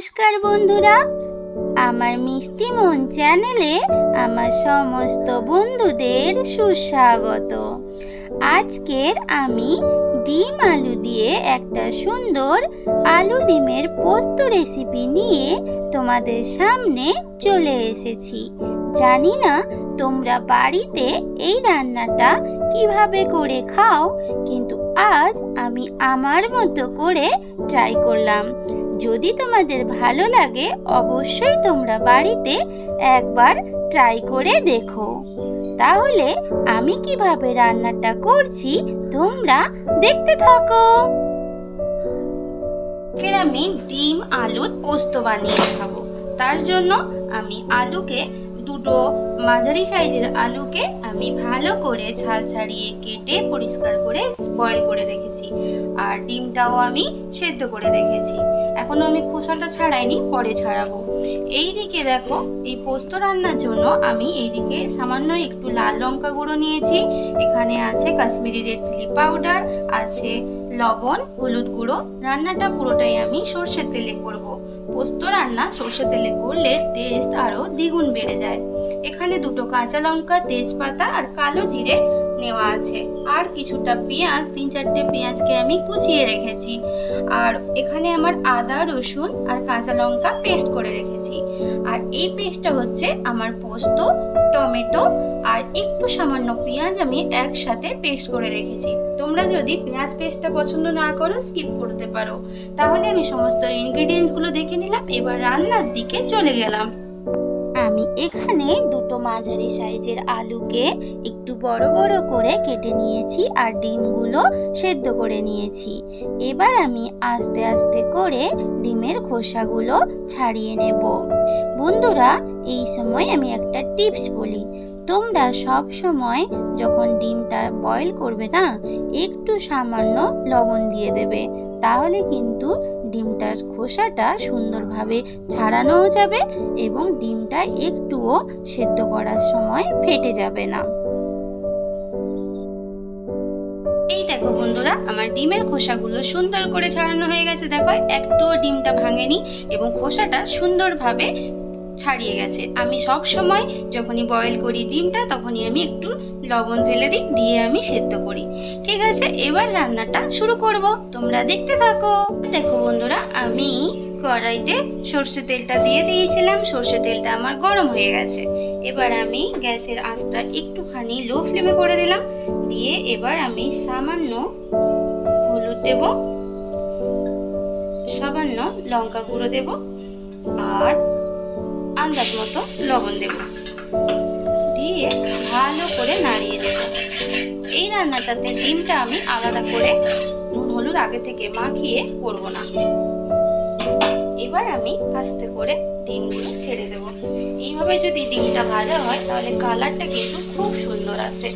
নমস্কার বন্ধুরা। আমার মিষ্টি মন চ্যানেলে আমার সমস্ত বন্ধুদের সুস্বাগত। আজকের আমি ডিম আলু দিয়ে একটা সুন্দর আলু ডিমের পোস্ত রেসিপি নিয়ে তোমাদের সামনে চলে এসেছি। জানি না তোমরা বাড়িতে এই রান্নাটা কীভাবে করে খাও, কিন্তু আজ আমি আমার মতো করে ট্রাই করলাম। যদি তোমাদের ভালো লাগে, অবশ্যই তোমরা বাড়িতে একবার ট্রাই করে দেখো। তাহলে আমি কীভাবে রান্নাটা করছি, তোমরা দেখতে থাকো। আমি ডিম, আলুর পোস্ত বানিয়ে খাব তার জন্য আমি আলুকে দুটো মাঝারি সাইজের আলুকে আমি ভালো করে ছাল ছাড়িয়ে কেটে পরিষ্কার করে বয়েল করে রেখেছি। আর ডিমটাও আমি সেদ্ধ করে রেখেছি। এখনও আমি খোসাটা ছাড়াইনি, পরে ছাড়াবো। এই দিকে দেখো, এই পোস্ত রান্নার জন্য আমি এইদিকে সামান্য একটু লাল লঙ্কা গুঁড়ো নিয়েছি। এখানে আছে কাশ্মীরি রেড চিলি পাউডার, আছে লবণ, হলুদ গুঁড়ো। রান্নাটা পুরোটাই আমি সর্ষের তেলে পোস্ত রান্না সর্ষের তেলে করলে টেস্ট আরও দ্বিগুণ বেড়ে যায়। এখানে দুটো কাঁচা লঙ্কা, তেজপাতা আর কালো জিরে নেওয়া আছে। আর কিছুটা পেঁয়াজ, তিন চারটে পেঁয়াজকে আমি কুচিয়ে রেখেছি। আর এখানে আমার আদা, রসুন আর কাঁচা লঙ্কা পেস্ট করে রেখেছি। আর এই পেস্টটা হচ্ছে আমার পোস্ত, টমেটো আর একটু সামান্য পেঁয়াজ আমি একসাথে পেস্ট করে রেখেছি। তোমরা যদি পেঁয়াজ পেস্টটা পছন্দ না করো স্কিপ করতে পারো। তাহলে আমি সমস্ত ইনগ্রেডিয়েন্টসগুলো দেখে নিলাম, এবার রান্নার দিকে চলে গেলাম। আমি এখানে দুটো মাঝারি সাইজের আলুকে একটু বড় বড় করে কেটে নিয়েছি আর ডিমগুলো সেদ্ধ করে নিয়েছি। এবার আমি আস্তে আস্তে করে ডিমের খোসাগুলো ছাড়িয়ে নেব। বন্ধুরা, এই সময় আমি একটা টিপস বলি। তোমরা সব সময় যখন ডিমটা বয়েল করবে না, একটু সামান্য লবণ দিয়ে দেবে। তাহলে কিন্তু ডিমটার খোসাটা সুন্দরভাবে ছাড়ানোও যাবে এবং ডিমটা একটুও সেদ্ধ করার সময় ফেটে যাবে না। এই দেখো বন্ধুরা, আমার ডিমের খোসাগুলো সুন্দর করে ছাড়ানো হয়ে গেছে। দেখো, একটুও ডিমটা ভাঙেনি এবং খোসাটা সুন্দরভাবে ছাড়িয়ে গেছে। আমি সব সময় যখনই বয়েল করি ডিমটা, তখনই আমি একটু লবণ ফেলে দিই, দিয়ে আমি সেদ্ধ করি। ঠিক আছে, এবার রান্নাটা শুরু করব। তোমরা দেখতে থাকো। দেখো বন্ধুরা, আমি কড়াইতে সর্ষে তেলটা দিয়ে দিয়েছিলাম। সর্ষে তেলটা আমার গরম হয়ে গেছে। এবার আমি গ্যাসের আঁচটা একটুখানি লো ফ্লেমে করে দিলাম। দিয়ে এবার আমি সামান্য হলুদ দেব, সামান্য লঙ্কা গুঁড়ো দেব, আর আন্দাজ মতো লবণ দেব। দিয়ে ভালো করে নাড়িয়ে দেব। এই রান্নাটাতে ডিমটা আমি আলাদা করে নুন, হলুদ আগে থেকে মাখিয়ে করব না। এবার আমি আস্তে করে ডিমগুলো ছেড়ে দেব। এইভাবে যদি ডিমটা ভাজা হয়, তাহলে কালারটা কিন্তু খুব সুন্দর আসে।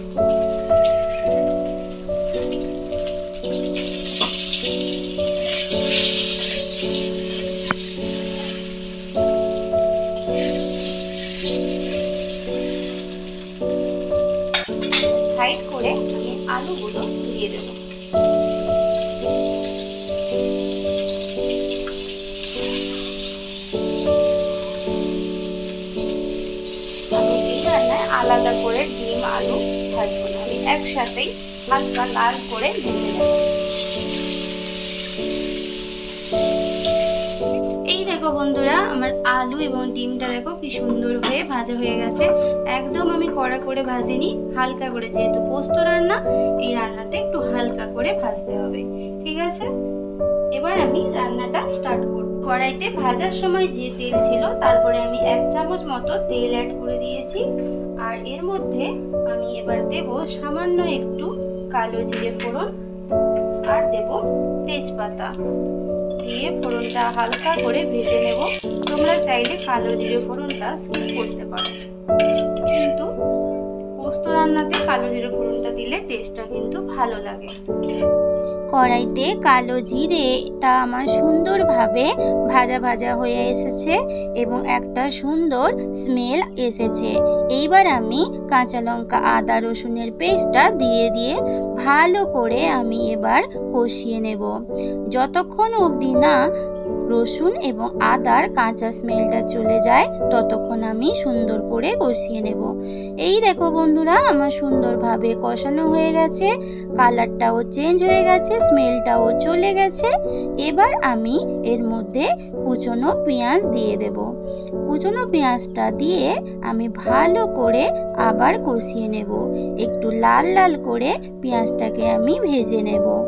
সাইড করে আমি আলুগুলো দিয়ে দেবো। আমি আলাদা করে ডিম, আলু, ভাজবো না। আমি একসাথেই হালকা লাল করে ভেজে নেব। দেখো বন্ধুরা, আমার আলু এবং ডিমটা দেখো কি সুন্দর হয়ে ভাজা হয়ে গেছে। একদম আমি কড়া করে ভাজিনি, হালকা করে যেহেতু পোস্ত রান্না, এই রান্নাতে একটু হালকা করে ভাজতে হবে। ঠিক আছে? এবার আমি রান্নাটা স্টার্ট করব। কড়াইতে ভাজার সময় যে তেল ছিল, তারপরে আমি এক চামচ মতো তেল অ্যাড করে দিয়েছি। আর এর মধ্যে আমি এবার দেব সামান্য একটু কালো জিরে ফোড়ন, আর দেব তেজপাতা। দিয়ে ফোড়নটা হালকা করে ভেজে নেব। তোমরা চাইলে কালো জিরে ফোড়নটা স্কিপ করতে পারো। কিন্তু পোস্ত রান্নাতে কালো জিরে ফোড়নটা দিলে টেস্টটা কিন্তু ভালো লাগে। কড়াইতে কালো জিরে জিরেটা আমার সুন্দরভাবে ভাজা ভাজা হয়ে এসেছে এবং একটা সুন্দর স্মেল এসেছে। এইবার আমি কাঁচা লঙ্কা, আদা, রসুনের পেস্টটা দিয়ে দিয়ে ভালো করে আমি এবার কষিয়ে নেব। যতক্ষণ অবধি না রসুন এবং আদার কাঁচা স্মেলটা চলে যায়, ততক্ষণ আমি সুন্দর করে কষিয়ে নেব। এই দেখো বন্ধুরা, আমার সুন্দরভাবে কষানো হয়ে গেছে, কালারটাও চেঞ্জ হয়ে গেছে, স্মেলটাও চলে গেছে। এবার আমি এর মধ্যে কুচনো পেঁয়াজ দিয়ে দেব। কুচনো পেঁয়াজটা দিয়ে আমি ভালো করে আবার কষিয়ে নেব। একটু লাল লাল করে পেঁয়াজটাকে আমি ভেজে নেব।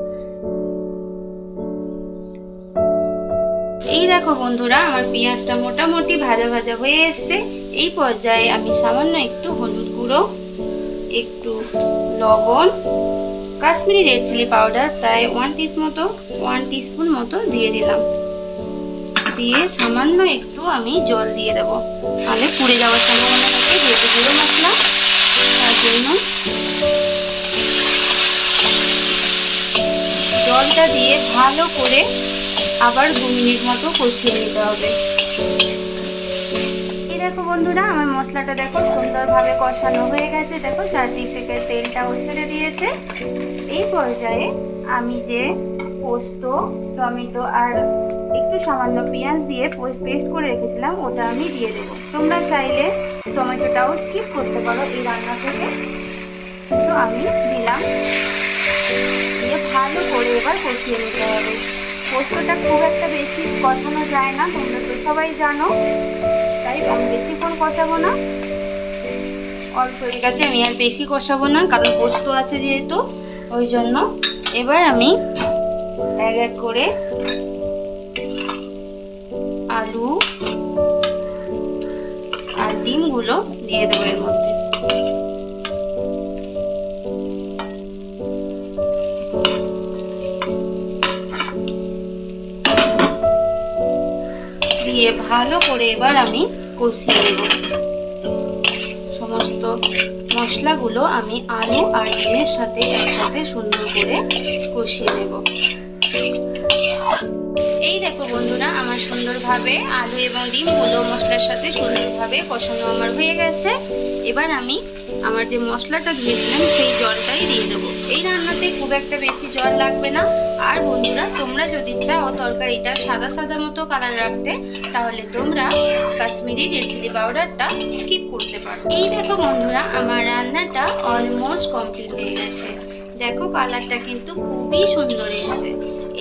এই দেখো বন্ধুরা, আমার পেঁয়াজটা মোটামুটি ভাজা ভাজা হয়ে এসছে। এই পর্যায়ে আমি সামান্য একটু হলুদ গুঁড়ো, একটু লবণ, কাশ্মীরি রেড চিলি পাউডার প্রায় ওয়ান টিস মতো ওয়ান টিস্পুন মতো দিয়ে দিলাম। দিয়ে সামান্য একটু আমি জল দিয়ে দেব। তাহলে পুড়ে যাওয়ার সম্ভাবনা থাকে, যেহেতু গুঁড়ো মশলা, তার জন্য জলটা দিয়ে ভালো করে আবার দু মিনিট মতো কষিয়ে নিতে হবে। দেখো বন্ধুরা, আমার মশলাটা দেখো সুন্দরভাবে কষানো হয়ে গেছে। দেখো চারদিক থেকে তেলটাও ছেড়ে দিয়েছে। এই পর্যায়ে আমি যে পোস্ত, টমেটো আর একটু সামান্য পেঁয়াজ দিয়ে পেস্ট করে রেখেছিলাম, ওটা আমি দিয়ে দেবো। তোমরা চাইলে টমেটোটাও স্কিপ করতে পারো এই রান্না থেকে। তো আমি দিলাম। দিয়ে ভালো করে এবার কষিয়ে নিতে হবে। পোস্তটা খুব একটা বেশি কষানো যায় না, তোমরা তো সবাই জানো। তাই আমি বেশিক্ষণ কষাবো না। অল্প হয়ে গেছে আমি আর বেশি কষাবো না, কারণ পোস্ত আছে যেহেতু, ওই জন্য। এবার আমি এক এক করে আলু আর ডিমগুলো দিয়ে দেবো এর মধ্যে। দিয়ে ভালো করে এবার আমি কষিয়ে নেব। সমস্ত মশলাগুলো আমি আলু আর ডিমের সাথে একসাথে সুন্দর করে কষিয়ে নেব। এই দেখো বন্ধুরা, আমার সুন্দরভাবে আলু এবং ডিমগুলো মশলার সাথে সুন্দরভাবে কষানো আমার হয়ে গেছে। এবার আমি আমার যে মশলাটা ধুয়েছিলাম, সেই জলটাই দিয়ে দেবো। এই রান্নাতে খুব একটা বেশি জল লাগবে না। আর বন্ধুরা, তোমরা যদি চাও তরকারিটা সাদা সাদা মতো কালার রাখতে, তাহলে তোমরা কাশ্মীরি রেড চিলি পাউডারটা স্কিপ করতে পারো। এই দেখো বন্ধুরা, আমার রান্নাটা অলমোস্ট কমপ্লিট হয়ে গেছে। দেখো কালারটা কিন্তু খুবই সুন্দর এসেছে।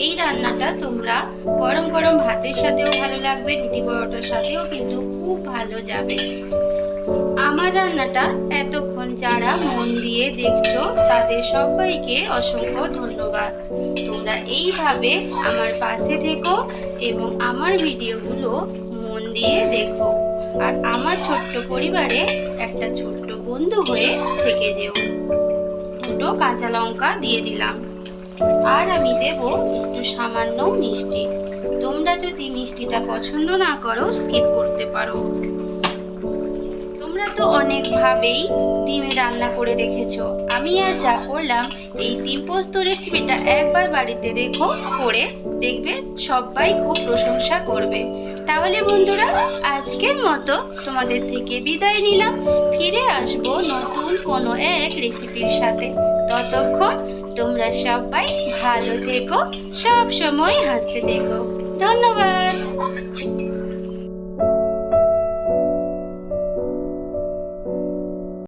এই রান্নাটা তোমরা গরম গরম ভাতের সাথেও ভালো লাগবে, রুটি পরোটার সাথেও কিন্তু খুব ভালো যাবে। আমার রান্নাটা এতক্ষণ যারা মন দিয়ে দেখছ, তাদের সবাইকে অসংখ্য ধন্যবাদ। তোমরা এইভাবে আমার পাশে থেকো এবং আমার ভিডিওগুলো মন দিয়ে দেখো। আর আমার ছোট্ট পরিবারে একটা ছোট্ট বন্ধু হয়ে থেকে যেও। দুটো কাঁচা লঙ্কা দিয়ে দিলাম। আর আমি দেব একটু সামান্য মিষ্টি। তোমরা যদি মিষ্টিটা পছন্দ না করো স্কিপ করতে পারো। তোমরা তো অনেকভাবেই ডিমে রান্না করে দেখেছ। আমি আর যা করলাম, এই ডিম পোস্ত রেসিপিটা একবার বাড়িতে দেখো, করে দেখবে সবাই খুব প্রশংসা করবে। তাহলে বন্ধুরা, আজকের মতো তোমাদের থেকে বিদায় নিলাম। ফিরে আসব নতুন কোনো এক রেসিপির সাথে। ততক্ষণ তোমরা সবাই ভালো থেকো সব সময় হাসতে থেকো। ধন্যবাদ।